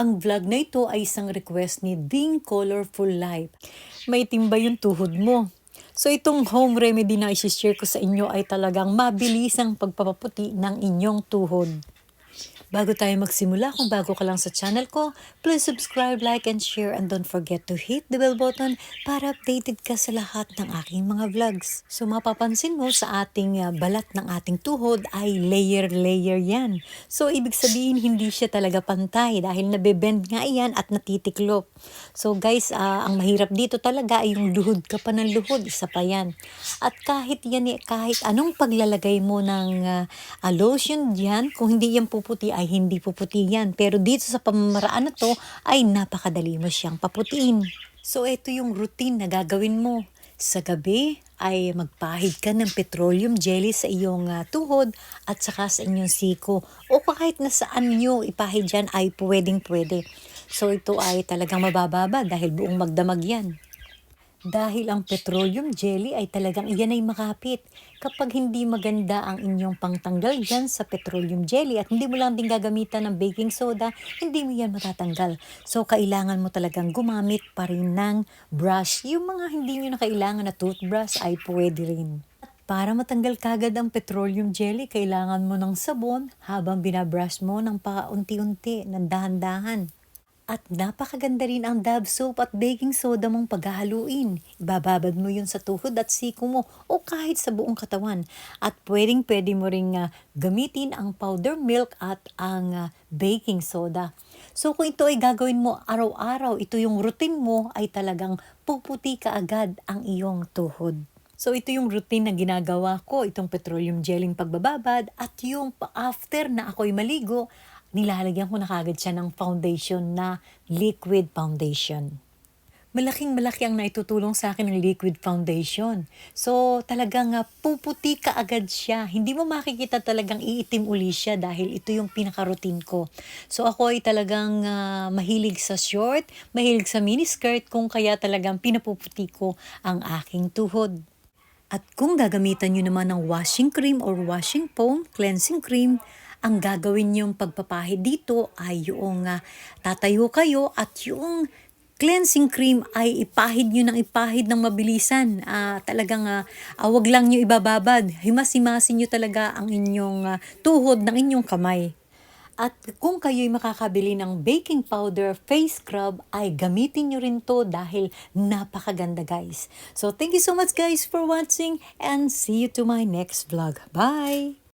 Ang vlog na ito ay isang request ni Ding Colorful Life. May timba yung tuhod mo. So itong home remedy na isi-share ko sa inyo ay talagang mabilis ang pagpapaputi ng inyong tuhod. Bago tayo magsimula, kung bago ka lang sa channel ko, please subscribe, like, and share, and don't forget to hit the bell button para updated ka sa lahat ng aking mga vlogs. So mapapansin mo sa ating uh, balat ng ating tuhod ay layer-layer yan. So ibig sabihin hindi siya talaga pantay dahil nabebend nga yan at natitiklop. So guys, uh, ang mahirap dito talaga ay yung luhod ka pa ng luhod, isa pa yan. At kahit yan, eh, kahit anong paglalagay mo ng uh, lotion dyan, kung hindi yan puputi ay hindi puputi yan. Pero dito sa pamamaraan na to ay napakadali mo siyang paputiin. So ito yung routine na gagawin mo. Sa gabi ay magpahid ka ng petroleum jelly sa iyong uh, tuhod at saka sa inyong siko. O kahit na saan nyo ipahid dyan ay pwedeng pwede. So ito ay talagang mabababa dahil buong magdamag yan. Dahil ang petroleum jelly ay talagang iyan ay makapit. Kapag hindi maganda ang inyong pangtanggal dyan sa petroleum jelly at hindi mo lang din gagamitan ng baking soda, hindi mo yan matatanggal. So, kailangan mo talagang gumamit pa rin ng brush. Yung mga hindi nyo na kailangan na toothbrush ay pwede rin. At para matanggal kagad ang petroleum jelly, kailangan mo ng sabon habang binabrush mo ng paunti-unti, ng dahan-dahan. At napakaganda rin ang Dove soap at baking soda mong paghahaluin. Ibababad mo yun sa tuhod at siko mo o kahit sa buong katawan. At pwedeng pwede mo ring uh, gamitin ang powder milk at ang uh, baking soda. So kung ito ay gagawin mo araw-araw, ito yung routine mo ay talagang puputi ka agad ang iyong tuhod. So ito yung routine na ginagawa ko, itong petroleum gelling pagbababad at yung after na ako'y maligo, nilalagyan ko na kagad siya ng foundation na liquid foundation. Malaking malaki ang naitutulong sa akin ng liquid foundation. So talagang uh, puputi ka agad siya. Hindi mo makikita talagang iitim uli siya dahil ito yung pinaka-routine ko. So ako ay talagang uh, mahilig sa short, mahilig sa miniskirt kung kaya talagang pinapuputi ko ang aking tuhod. At kung gagamitan nyo naman ng washing cream or washing foam, cleansing cream, ang gagawin yung pagpapahid dito ay yung uh, tatayo kayo at yung cleansing cream ay ipahid nyo ng ipahid ng mabilisan. Uh, talagang uh, uh, wag lang nyo ibababad. Himas-himasin nyo talaga ang inyong uh, tuhod ng inyong kamay. At kung kayo'y makakabili ng baking powder face scrub, ay gamitin nyo rin to dahil napakaganda guys. So thank you so much guys for watching and see you to my next vlog. Bye!